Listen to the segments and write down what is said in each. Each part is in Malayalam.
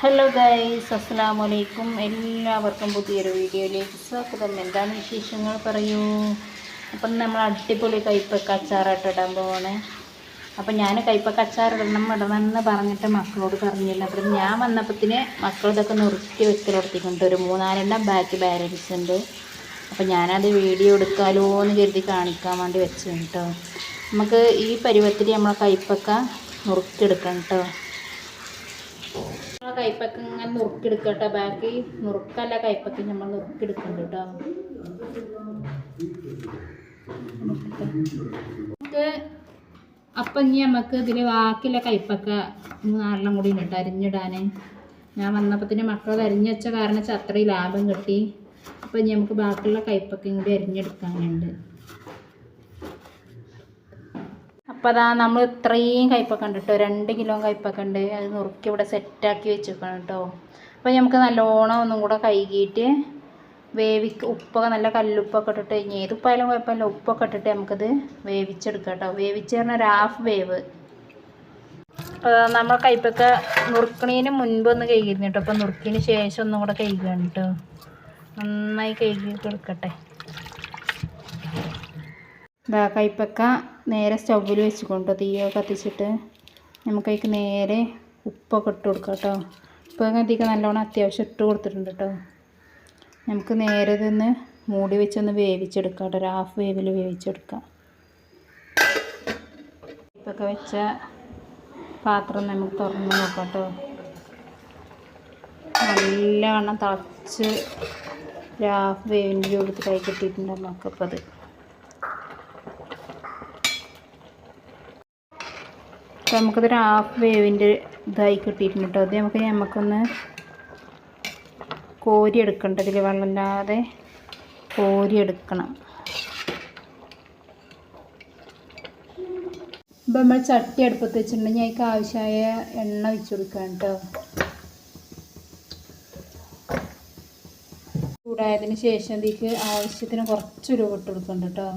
ഹലോ ഗൈസ് അസ്സാം വലൈക്കും എല്ലാവർക്കും പുതിയൊരു വീഡിയോയിലേക്ക് സ്വാഗതം. എന്താണ് വിശേഷങ്ങൾ പറയൂ? അപ്പം നമ്മൾ അടിപൊളി കയ്പക്ക അച്ചാറായിട്ട് ഇടാൻ പോവാണ്. അപ്പം ഞാൻ കയ്പൊക്കെ അച്ചാറിടണം ഇടണമെന്ന് പറഞ്ഞിട്ട് മക്കളോട് പറഞ്ഞില്ല അപ്പം ഞാൻ വന്നപ്പത്തിന് മക്കൾ ഇതൊക്കെ നിർത്തി വെക്കലെടുത്തിട്ടുണ്ട് ഒരു മൂന്നാലെണ്ണം ബാക്ക് ബാലൻസ് ഉണ്ട്. അപ്പം ഞാനത് വീഡിയോ എടുക്കാലോ എന്ന് കരുതി കാണിക്കാൻ വേണ്ടി വെച്ചു കേട്ടോ. നമുക്ക് ഈ പരുവത്തിൽ നമ്മളെ കയ്പ്പൊക്കെ നുറുക്കിയെടുക്കണം കേട്ടോ. കയ്പൊക്കെ ഇങ്ങനെ നുറുക്കെടുക്കട്ടെ ബാക്കി നുറുക്കല്ല കൈപ്പക്ക നമ്മൾ നുറുക്കെടുക്കുന്നുണ്ട് കേട്ടോ. അപ്പം ഇനി നമുക്ക് ഇതിൽ ബാക്കിയുള്ള കൈപ്പക്ക നാലെണ്ണം കൂടി ഇട്ട് അരിഞ്ഞിടാൻ ഞാൻ വന്നപ്പത്തിന് മക്കൾ അരിഞ്ഞു വെച്ച കാരണം അത്രയും ലാഭം കിട്ടി. അപ്പം ഇനി നമുക്ക് ബാക്കിയുള്ള കയ്പൊക്കെയും കൂടി അരിഞ്ഞെടുക്കാനുണ്ട്. അപ്പോൾ അതാ നമ്മൾ ഇത്രയും കയ്പ്പൊക്കെ ഉണ്ട് കേട്ടോ രണ്ട് കിലോ കയ്പ്പൊക്കെ ഉണ്ട്. അത് നുറുക്കി ഇവിടെ സെറ്റാക്കി വെച്ചേക്കണം കേട്ടോ അപ്പോൾ നമുക്ക് നല്ലോണം ഒന്നും കൂടെ കഴുകിയിട്ട് വേവിക്ക് ഉപ്പൊക്കെ നല്ല കല്ലുപ്പൊക്കെ ഇട്ടിട്ട് ഇനി ഏതുപ്പായാലും കുഴപ്പമില്ല. ഉപ്പൊക്കെ ഇട്ടിട്ട് നമുക്കത് വേവിച്ചെടുക്കാം കേട്ടോ വേവിച്ച് പറഞ്ഞാൽ ഒരു ഹാഫ് വേവ്. നമ്മൾ കയ്പ്പൊക്കെ നുറുക്കണതിന് മുൻപ് ഒന്ന് കഴുകിയിരുന്നു കേട്ടോ അപ്പോൾ നുറുക്കിന് ശേഷം ഒന്നും കൂടെ കഴുകുകയാണ് കേട്ടോ നന്നായി കഴുകി എടുക്കട്ടെ ഇതാ കൈപ്പക്ക നേരെ സ്റ്റൗവിൽ വെച്ചുകൊണ്ട് തീയോ കത്തിച്ചിട്ട് നമുക്കതിക്ക് നേരെ ഉപ്പൊക്കെ ഇട്ട് കൊടുക്കാം കേട്ടോ ഉപ്പൊക്കെ അതിക്ക് നല്ലോണം അത്യാവശ്യം ഇട്ട് കൊടുത്തിട്ടുണ്ട് കേട്ടോ നമുക്ക് നേരെ ഇതൊന്ന് മൂടി വെച്ചൊന്ന് വേവിച്ചെടുക്കാം കേട്ടോ ഒരു ഹാഫ് വേവിൽ വേവിച്ചെടുക്കാം. കയ്പക്ക വെച്ച പാത്രം നമുക്ക് തുറന്ന് നോക്കാം കേട്ടോ നല്ലവണ്ണം തളച്ച് ഒരു ഹാഫ് വേവിന്റെ രൂപത്തിലായി കിട്ടിയിട്ടുണ്ട് നമുക്കപ്പോൾ അത് അപ്പോൾ നമുക്കിതൊരു ഹാഫ് വേവിന്റെ ഇതായി കിട്ടിയിട്ടുണ്ട് കേട്ടോ. അത് നമുക്ക് നമുക്കൊന്ന് കോരി എടുക്കണ്ട. ഇതിൽ വെള്ളമില്ലാതെ കോരി എടുക്കണം. ഇപ്പം നമ്മൾ ചട്ടി അടുപ്പത്ത് വെച്ചിട്ടുണ്ടെങ്കിൽ അതിക്ക് ആവശ്യമായ എണ്ണ വെച്ച് കൊടുക്കണം കേട്ടോ. ചൂടായതിന് ശേഷം ഇതിലേക്ക് ആവശ്യത്തിന് കുറച്ചൊരു ഇട്ട് കൊടുക്കുന്നുണ്ട് കേട്ടോ.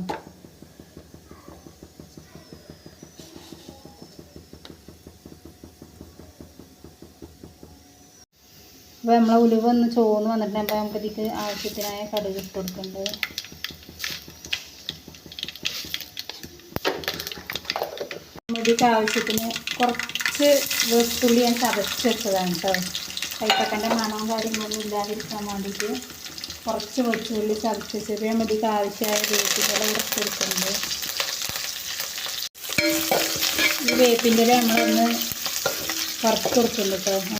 അപ്പോൾ നമ്മളെ ഉലുവ ഒന്ന് ചോന്ന് വന്നിട്ടുണ്ടെങ്കിൽ നമുക്ക് ഇതിക്ക് ആവശ്യത്തിനായ കടുക് ഇട്ട് കൊടുക്കേണ്ടത് ഇതിക്ക് ആവശ്യത്തിന് കുറച്ച് വെളുത്തുള്ളി ഞാൻ ചതച്ച് വെച്ചതാണ് കേട്ടോ കൈപ്പക്കന്റെ മണവും കാര്യങ്ങളൊന്നും ഇല്ലാതിരിക്കാൻ വേണ്ടിയിട്ട് കുറച്ച് വെളുത്തുള്ളി ചതച്ച് വെച്ചത് നമ്മൾ ഇതിക്ക് ആവശ്യമായ വേപ്പിന്റെ ഇട്ട് കൊടുക്കുന്നുണ്ട് ഈ വേപ്പിന്റെ നമ്മളൊന്ന് കുറച്ച് കൊടുക്കുന്നുണ്ട് കേട്ടോ